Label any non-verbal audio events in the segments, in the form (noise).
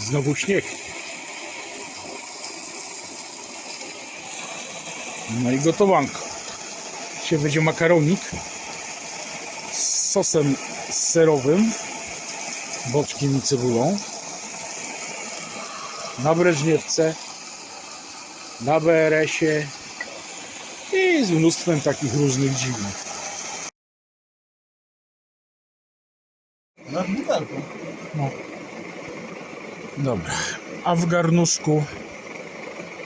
Znowu śnieg. No i gotowanko. Dzisiaj będzie makaronik z sosem serowym, boczkiem i cebulą. Na breżniewce, na BRS-ie i z mnóstwem takich różnych dziwnych. Na butelką. No. Dobra. A w garnuszku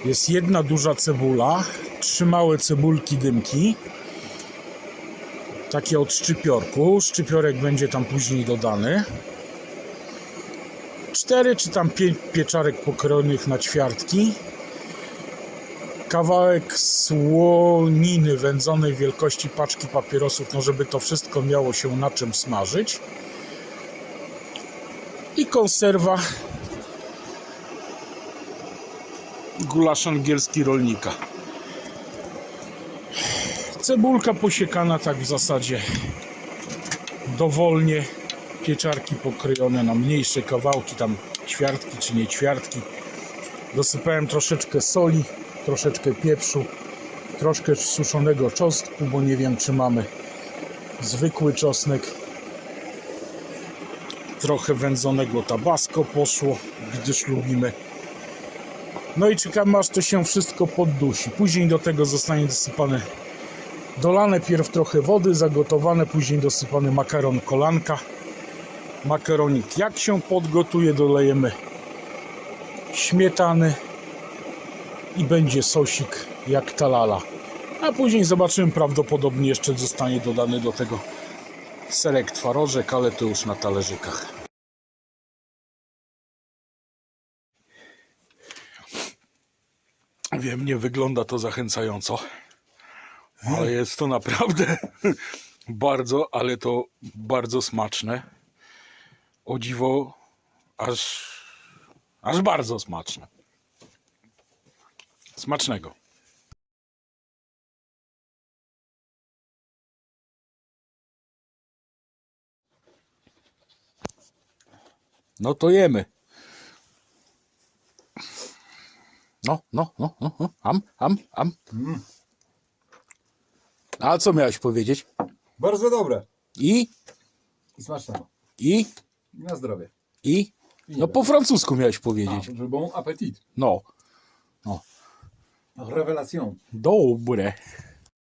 jest jedna duża cebula, trzy małe cebulki dymki. Takie od szczypiorku. Szczypiorek będzie tam później dodany. Cztery czy tam pięć pieczarek pokrojonych na ćwiartki. Kawałek słoniny wędzonej wielkości paczki papierosów, no żeby to wszystko miało się na czym smażyć i konserwa gulasz angielski rolnika. Cebulka posiekana tak w zasadzie dowolnie. Pieczarki pokrojone na mniejsze kawałki, tam ćwiartki czy nie ćwiartki. Dosypałem troszeczkę soli, troszeczkę pieprzu, troszkę suszonego czosnku, bo nie wiem czy mamy zwykły czosnek trochę wędzonego tabasco poszło, gdyż lubimy. No i czekamy aż to się wszystko poddusi. Później do tego zostanie dosypane, dolane pierw trochę wody, zagotowane, później dosypany makaron kolanka. Makaronik jak się podgotuje, dolejemy śmietany i będzie sosik jak talala. A później zobaczymy, prawdopodobnie jeszcze zostanie dodany do tego serek twarożek, ale to już na talerzykach. Wiem, nie wygląda to zachęcająco, ale jest to naprawdę (laughs) bardzo, ale to bardzo smaczne. O dziwo, aż, aż bardzo smaczne. Smacznego. No to jemy. No, no, no, no, no. Am, am, am. A co miałeś powiedzieć? Bardzo dobre. I, I smacznego. i, I na zdrowie. i. I No po francusku miałeś powiedzieć. że bon appetit. No, Rewelacją. dobre.